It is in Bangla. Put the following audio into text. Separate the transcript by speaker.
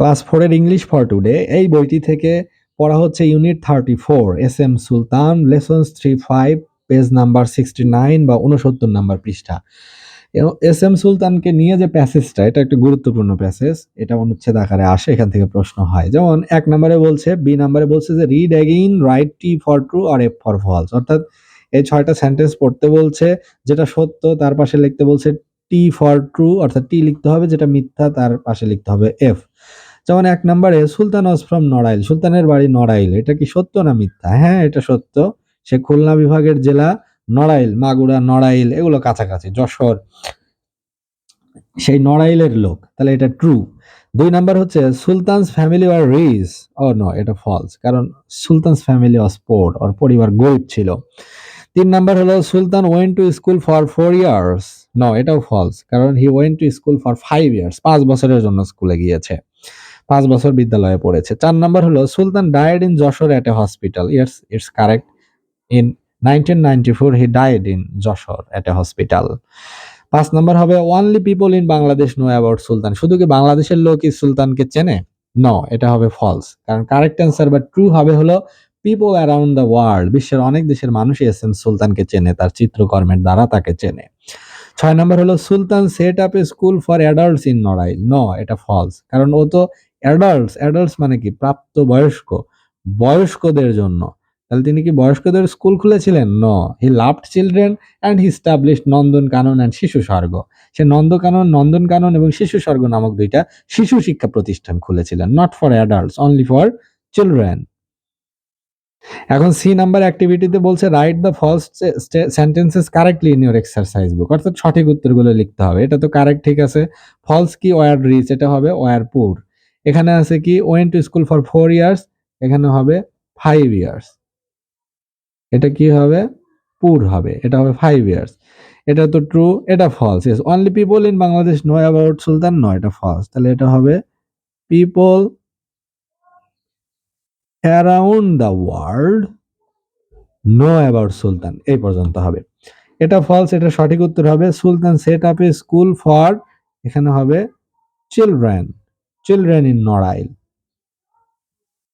Speaker 1: ক্লাস ফোরের ইংলিশ ফর টুডে এই বইটি থেকে পড়া হচ্ছে unit thirty four, S M Sultan, lessons three five, page number sixty nine বা উনসত্তর নাম্বার পৃষ্ঠা। এস এম সুলতানকে নিয়ে যে প্যাসেজটা, এটা একটা গুরুত্বপূর্ণ প্যাসেজ, এটা অনুচ্ছেদ আকারে আসে, এখান থেকে প্রশ্ন হয়। যেমন, এক নম্বরে বলছে, বি নম্বরে বলছে যে read again write T for true R F for false অর্থাৎ এই ছয়টা সেন্টেন্স পড়তে বলছে, যেটা সত্য, তার পাশে লিখতে বলছে টি ফর ট্রু অর্থাৎ টি লিখতে হবে, যেটা মিথ্যা, তার পাশে লিখতে হবে এফ যেমন এক নম্বরে, সুলতান ওয়াজ ফ্রম নড়াইল। সুলতানের বাড়ি নড়াইল। এটা কি সত্য না মিথ্যা? হ্যাঁ এটা সত্য। সে খুলনা বিভাগের জেলা নড়াইল, মাগুরা, নড়াইল, এগুলো কাছাকাছি, যশোর। সেই নড়াইলের লোক, তাহলে এটা ট্রু দুই নাম্বার হচ্ছে, সুলতানস ফ্যামিলি আর রিচ ও নো এটা ফলস কারণ সুলতানস ফ্যামিলি ওয়াজ পোর ওর পরিবার গরিব ছিল। তিন নাম্বার হলো, Sultan went to school for four years no এটাও ফলস কারণ he went to school for five years পাঁচ বছরের জন্য স্কুলে গিয়েছে। পাঁচ বছর বিদ্যালয়ে পড়েছে। চার নম্বর হলো, Sultan died in Jessore at a hospital yes it's correct in nineteen ninety four he died in Jessore at a hospital পাঁচ নম্বর হবে only people in Bangladesh know about Sultan. শুধু কি বাংলাদেশের লোকই সুলতানকে চেনে? ন এটা হবে ফলস কারণ কারেক্ট অ্যান্সার বা ট্রু হবে হলো পিপল অ্যারাউন্ড দ্য ওয়ার্ল্ড বিশ্বের অনেক দেশের মানুষই এস এম সুলতানকে চেনে, তার চিত্রকর্মের দ্বারা তাকে চেনে। ছয় নম্বর হলো, Sultan set up a school for adults in Narail no এটা ফলস কারণ ও তো অ্যাডাল্টস অ্যাডাল্টস মানে কি? প্রাপ্ত বয়স্ক বয়স্কদের জন্য। তাহলে তিনি কি বয়স্কদের school খুলেছিলেন? No he loved children and he Nandan Kanan and Shishu Swarga সে নন্দকানন নন্দন কানন এবং শিশু স্বর্গ নামক দুইটা শিশু শিক্ষা প্রতিষ্ঠান খুলেছিলেন। Not for adults only for children এখন সি নাম্বার অ্যাক্টিভিটিতে বলছে write the false sentences correctly in your exercise book অর্থাৎ সঠিক উত্তরগুলো লিখতে হবে। এটা তো কারেক্ট ঠিক আছে। ফলস কি? ওয়ার রিচ এটা হবে ওয়ার পুর এখানে আছে কি went to school for four years এখানে হবে ফাইভ ইয়ার্স এটা কি হবে? পুর হবে, এটা হবে ফাইভ ইয়ার্স এটা তো ট্রু এটা false yes only people in Bangladesh know about Sultan no এটা ফলস তাহলে এটা হবে people around the world know about Sultan এই পর্যন্ত হবে। এটা ফলস এটা সঠিক উত্তর হবে। Sultan set up a school for এখানে হবে চিলড্রেন চিলড্রেন ইন নড়াইল